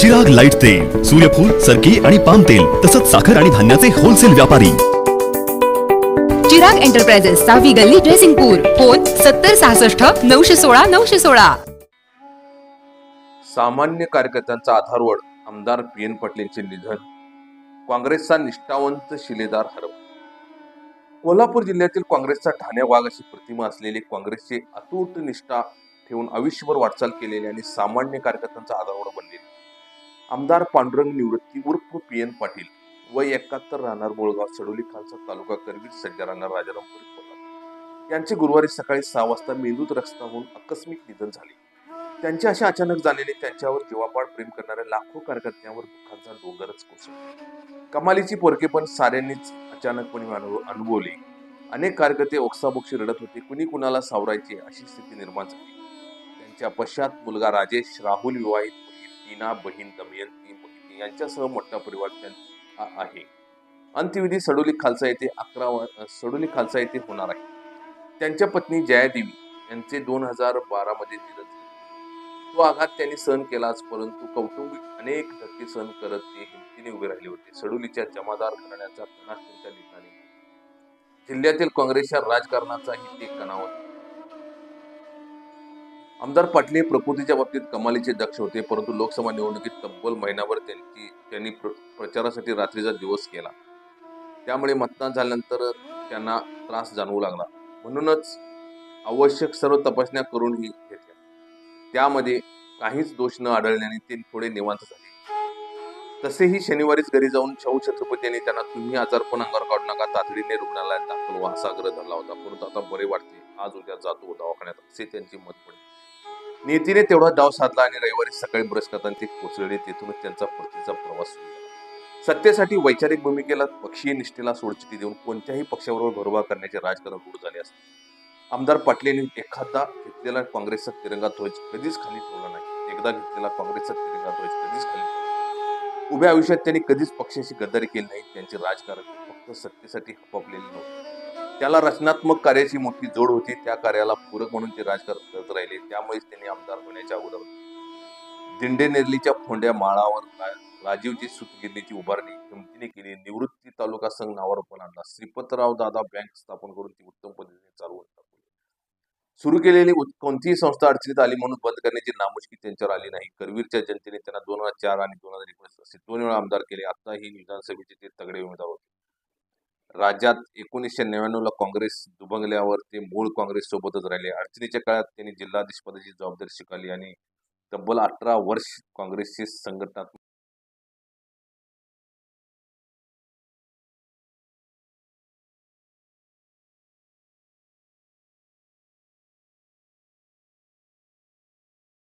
Chirag light तेल सूर्यफूल सरकी आणि पाम तेल तसंच साखर आणि धान्याचे होलसेल व्यापारी. चिराग एंटरप्राइजेस सहावी गल्ली ड्रेसिंगपूर फोन सत्तर सहासष्ट नऊशे सोळा नऊशे सोळा. सामान्य कार्यकर्त्यांचा आधारवड आमदार पी एन पाटील निधन काँग्रेसचा निष्ठावंत शिलेदार हरप. कोल्हापूर जिल्ह्यातील काँग्रेसचा ठाणे वाघ अशी प्रतिमा असलेले काँग्रेसचे अतूट निष्ठा ठेवून आयुष्यभर वाटचाल केलेली आणि सामान्य कार्यकर्त्यांचा आधारवड बनलेली. आमदार पांडुरंग निवृत्ती उर्फ पी एन पाटील वय एकाहत्तर राहणार मुळगाव सडोली खालचा तालुका करवीर सज्जा राहणार राजारामपुरी कोल्हापूर यांचे गुरुवारी सकाळी सहा वाजता मेंदूत रस्ता होऊन आकस्मिक निधन झाले. त्यांचे असे अचानक झालेले त्यांच्यावर जीवापाड प्रेम करणाऱ्या लाखो कार्यकर्त्यांवर दुःखांचा डोंगरच कोसळला. कमालीची पोरके पण साऱ्यांनीच अचानकपणे अनुभवले अनुभवली. अनेक कार्यकर्ते ओक्साबोक्षी रडत होते. कुणी कुणाला सावरायचे अशी स्थिती निर्माण झाली. तिच्या पश्चात मुलगा राजेश राहुल विवाहित मुलगी टीना बहीण दमयंती मोहिती यांच्यासह मोठा परिवार त्यांचा आहे. अंत्यविधी सडोली खालसा येथे अकरा सडोली खालसा येथे होणार आहे. त्यांच्या पत्नी जयादेवी यांचे दोन हजार बारा मध्ये निधन तो आघात त्यांनी सहन केलाच परंतु कौटुंबिक अनेक धक्के सहन करत ते हिमतीने उभे राहिले होते. सडोलीच्या जमादार घराण्याचा कणा त्यांच्या लिखाणी जिल्ह्यातील काँग्रेसच्या राजकारणाचाही ते कणा होता. आमदार पाटील हे प्रकृतीच्या बाबतीत कमालीचे दक्ष होते परंतु लोकसभा निवडणुकीत तब्बल महिनाभर त्यांची त्यांनी प्र- प्रचारासाठी रात्रीचा दिवस केला. त्यामुळे मतदान झाल्यानंतर त्यांना त्रास जाणवू लागला. म्हणूनच आवश्यक सर्व तपासण्या करूनही घेतल्या. त्यामध्ये काहीच दोष न आढळल्याने ते थोडे निवांत झाले. तसेही शनिवारीच घरी जाऊन शाहू छत्रपती यांनी त्यांना तुम्ही आजारपण अंगावर काढू नका तातडीने रुग्णालयात दाखल व्हा. असा आग्रह धरला होता. परंतु आता बरे वाटते. आज उद्या जातो दवाखान्यात. असे त्यांचे मत पडले. नीतीने तेवढा डाव साधला आणि रविवारी सकाळी पुरस्कारांचे करताना ते तेथूनच त्यांचा परतीचा प्रवास सत्तेसाठी वैचारिक भूमिकेला पक्षीय निष्ठेला सोडचिती देऊन कोणत्याही पक्षाबरोबर भरोबा करण्याचे राजकारण रूढ झाले असते. आमदार पाटलेंनी एखादा घेतलेला काँग्रेसचा तिरंगा ध्वज कधीच खाली ठेवला नाही. एकदा घेतलेला काँग्रेसचा तिरंगा ध्वज कधीच खाली ठेवला उभ्या आयुष्यात त्यांनी कधीच पक्षाशी गद्दारी केली नाही. त्यांचे राजकारण फक्त सत्तेसाठी हपपलेले नव्हते. त्याला रचनात्मक कार्याची मोठी जोड होती. त्या कार्याला पूरक म्हणून ते राजकारण करत राहिले. त्यामुळेच त्यांनी आमदार होण्याच्या अगोदर दिंडे नेरलीच्या फोंड्या माळावर राजीवची सुतगिरणीची उभारणी हिमतीने केली. निवृत्ती तालुका संघ नावावर पण आणला. श्रीपतराव दादा बँक स्थापन करून ती उत्तम पद्धतीने चालवून टाकली. सुरू केलेली कोणतीही संस्था अडचणीत आली म्हणून बंद करण्याची नामुष्की त्यांच्यावर आली नाही. करवीरच्या जनतेने त्यांना दोन हजार चार आणि दोन हजार एकोणीस असे दोन वेळा आमदार केले. आताही विधानसभेचे ते तगडे उमेदवार होते. राज्यात एकोणीसशे नव्याण्णवला काँग्रेस दुभंगल्यावर ते मूळ काँग्रेस सोबतच राहिले. अडचणीच्या काळात त्यांनी जिल्हाधीशपदाची जबाबदारी स्वीकारली आणि तब्बल अठरा वर्ष काँग्रेसचे संघटनात्मक